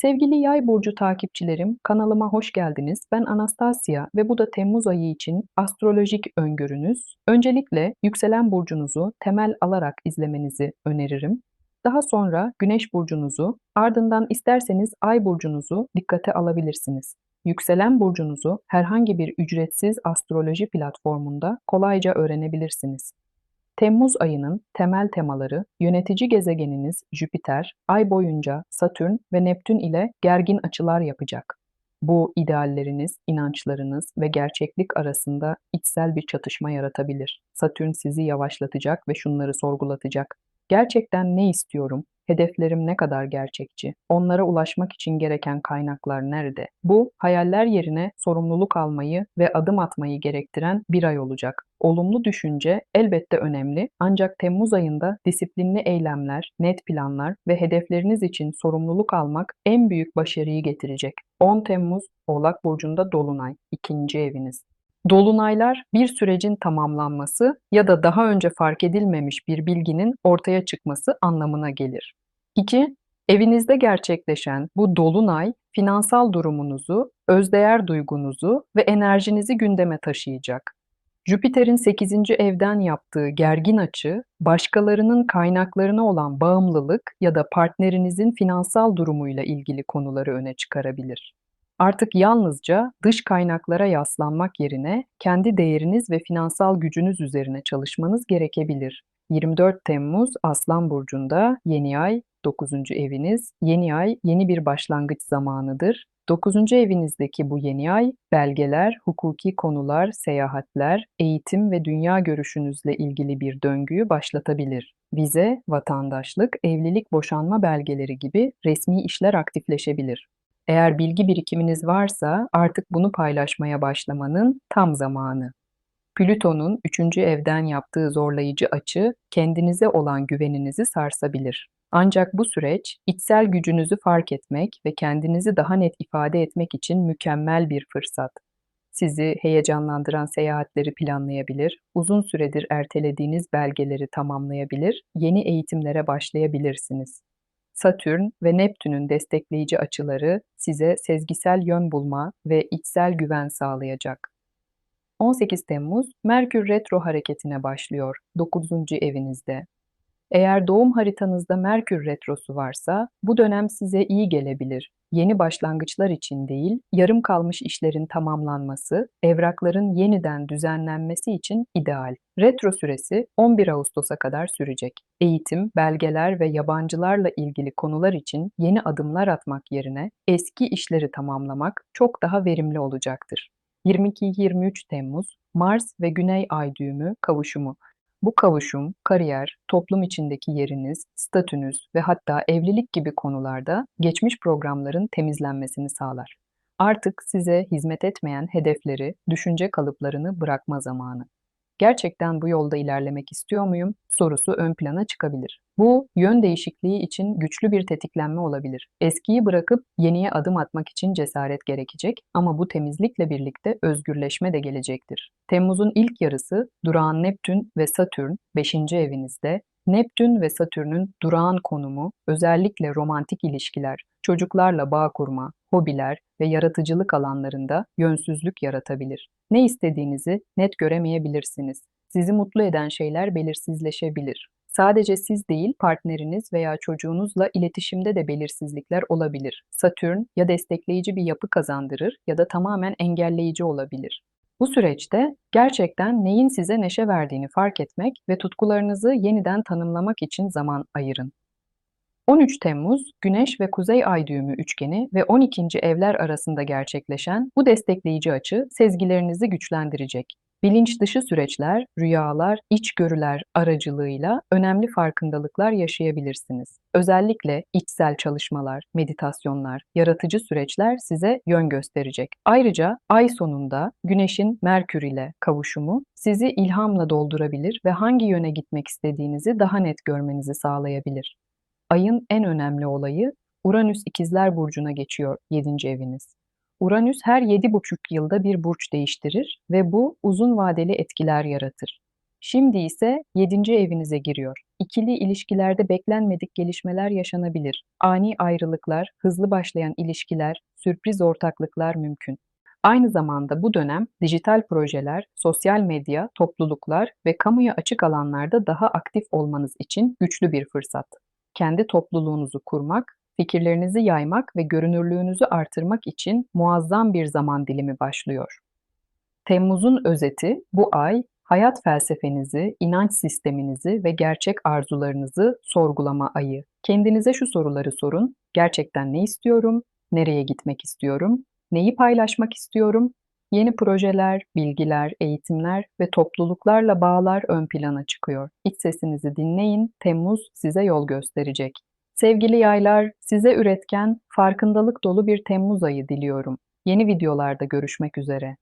Sevgili Yay burcu takipçilerim, kanalıma hoş geldiniz. Ben Anastasia ve bu da Temmuz ayı için astrolojik öngörünüz. Öncelikle yükselen burcunuzu temel alarak izlemenizi öneririm. Daha sonra Güneş burcunuzu, ardından isterseniz Ay burcunuzu dikkate alabilirsiniz. Yükselen burcunuzu herhangi bir ücretsiz astroloji platformunda kolayca öğrenebilirsiniz. Temmuz ayının temel temaları yönetici gezegeniniz Jüpiter, ay boyunca Satürn ve Neptün ile gergin açılar yapacak. Bu idealleriniz, inançlarınız ve gerçeklik arasında içsel bir çatışma yaratabilir. Satürn sizi yavaşlatacak ve şunları sorgulatacak. Gerçekten ne istiyorum? Hedeflerim ne kadar gerçekçi? Onlara ulaşmak için gereken kaynaklar nerede? Bu, hayaller yerine sorumluluk almayı ve adım atmayı gerektiren bir ay olacak. Olumlu düşünce elbette önemli ancak Temmuz ayında disiplinli eylemler, net planlar ve hedefleriniz için sorumluluk almak en büyük başarıyı getirecek. 10 Temmuz Oğlak Burcu'nda Dolunay, ikinci eviniz. Dolunaylar bir sürecin tamamlanması ya da daha önce fark edilmemiş bir bilginin ortaya çıkması anlamına gelir. 2. Evinizde gerçekleşen bu dolunay finansal durumunuzu, özdeğer duygunuzu ve enerjinizi gündeme taşıyacak. Jüpiter'in 8. evden yaptığı gergin açı, başkalarının kaynaklarına olan bağımlılık ya da partnerinizin finansal durumuyla ilgili konuları öne çıkarabilir. Artık yalnızca dış kaynaklara yaslanmak yerine kendi değeriniz ve finansal gücünüz üzerine çalışmanız gerekebilir. 24 Temmuz Aslan Burcu'nda yeni ay 9. eviniz, yeni ay yeni bir başlangıç zamanıdır. 9. evinizdeki bu yeni ay belgeler, hukuki konular, seyahatler, eğitim ve dünya görüşünüzle ilgili bir döngüyü başlatabilir. Vize, vatandaşlık, evlilik, boşanma belgeleri gibi resmi işler aktifleşebilir. Eğer bilgi birikiminiz varsa artık bunu paylaşmaya başlamanın tam zamanı. Plüton'un 3. evden yaptığı zorlayıcı açı kendinize olan güveninizi sarsabilir. Ancak bu süreç içsel gücünüzü fark etmek ve kendinizi daha net ifade etmek için mükemmel bir fırsat. Sizi heyecanlandıran seyahatleri planlayabilir, uzun süredir ertelediğiniz belgeleri tamamlayabilir, yeni eğitimlere başlayabilirsiniz. Satürn ve Neptün'ün destekleyici açıları size sezgisel yön bulma ve içsel güven sağlayacak. 18 Temmuz Merkür retro hareketine başlıyor 9. evinizde. Eğer doğum haritanızda Merkür retrosu varsa bu dönem size iyi gelebilir. Yeni başlangıçlar için değil, yarım kalmış işlerin tamamlanması, evrakların yeniden düzenlenmesi için ideal. Retro süresi 11 Ağustos'a kadar sürecek. Eğitim, belgeler ve yabancılarla ilgili konular için yeni adımlar atmak yerine eski işleri tamamlamak çok daha verimli olacaktır. 22-23 Temmuz Mars ve Güney Ay düğümü kavuşumu bu kavuşum, kariyer, toplum içindeki yeriniz, statünüz ve hatta evlilik gibi konularda geçmiş programların temizlenmesini sağlar. Artık size hizmet etmeyen hedefleri, düşünce kalıplarını bırakma zamanı. Gerçekten bu yolda ilerlemek istiyor muyum? sorusu ön plana çıkabilir. Bu yön değişikliği için güçlü bir tetiklenme olabilir. Eskiyi bırakıp yeniye adım atmak için cesaret gerekecek ama bu temizlikle birlikte özgürleşme de gelecektir. Temmuz'un ilk yarısı durağan Neptün ve Satürn 5. evinizde Neptün ve Satürn'ün durağan konumu özellikle romantik ilişkiler, çocuklarla bağ kurma, hobiler ve yaratıcılık alanlarında yönsüzlük yaratabilir. Ne istediğinizi net göremeyebilirsiniz. Sizi mutlu eden şeyler belirsizleşebilir. Sadece siz değil, partneriniz veya çocuğunuzla iletişimde de belirsizlikler olabilir. Satürn ya destekleyici bir yapı kazandırır ya da tamamen engelleyici olabilir. Bu süreçte gerçekten neyin size neşe verdiğini fark etmek ve tutkularınızı yeniden tanımlamak için zaman ayırın. 13 Temmuz Güneş ve Kuzey Ay düğümü üçgeni ve 12. evler arasında gerçekleşen bu destekleyici açı sezgilerinizi güçlendirecek. Bilinç dışı süreçler, rüyalar, içgörüler aracılığıyla önemli farkındalıklar yaşayabilirsiniz. Özellikle içsel çalışmalar, meditasyonlar, yaratıcı süreçler size yön gösterecek. Ayrıca ay sonunda Güneş'in Merkür ile kavuşumu sizi ilhamla doldurabilir ve hangi yöne gitmek istediğinizi daha net görmenizi sağlayabilir. Ayın en önemli olayı Uranüs ikizler burcuna geçiyor 7. eviniz. Uranüs her 7,5 yılda bir burç değiştirir ve bu uzun vadeli etkiler yaratır. Şimdi ise 7. evinize giriyor. ikili ilişkilerde beklenmedik gelişmeler yaşanabilir. Ani ayrılıklar, hızlı başlayan ilişkiler, sürpriz ortaklıklar mümkün. Aynı zamanda bu dönem dijital projeler, sosyal medya, topluluklar ve kamuya açık alanlarda daha aktif olmanız için güçlü bir fırsat. Kendi topluluğunuzu kurmak, fikirlerinizi yaymak ve görünürlüğünüzü artırmak için muazzam bir zaman dilimi başlıyor. Temmuz'un özeti bu ay hayat felsefenizi, inanç sisteminizi ve gerçek arzularınızı sorgulama ayı. Kendinize şu soruları sorun. Gerçekten ne istiyorum? Nereye gitmek istiyorum? Neyi paylaşmak istiyorum? Yeni projeler, bilgiler, eğitimler ve topluluklarla bağlar ön plana çıkıyor. İç sesinizi dinleyin, Temmuz size yol gösterecek. Sevgili yaylar, size üretken, farkındalık dolu bir Temmuz ayı diliyorum. Yeni videolarda görüşmek üzere.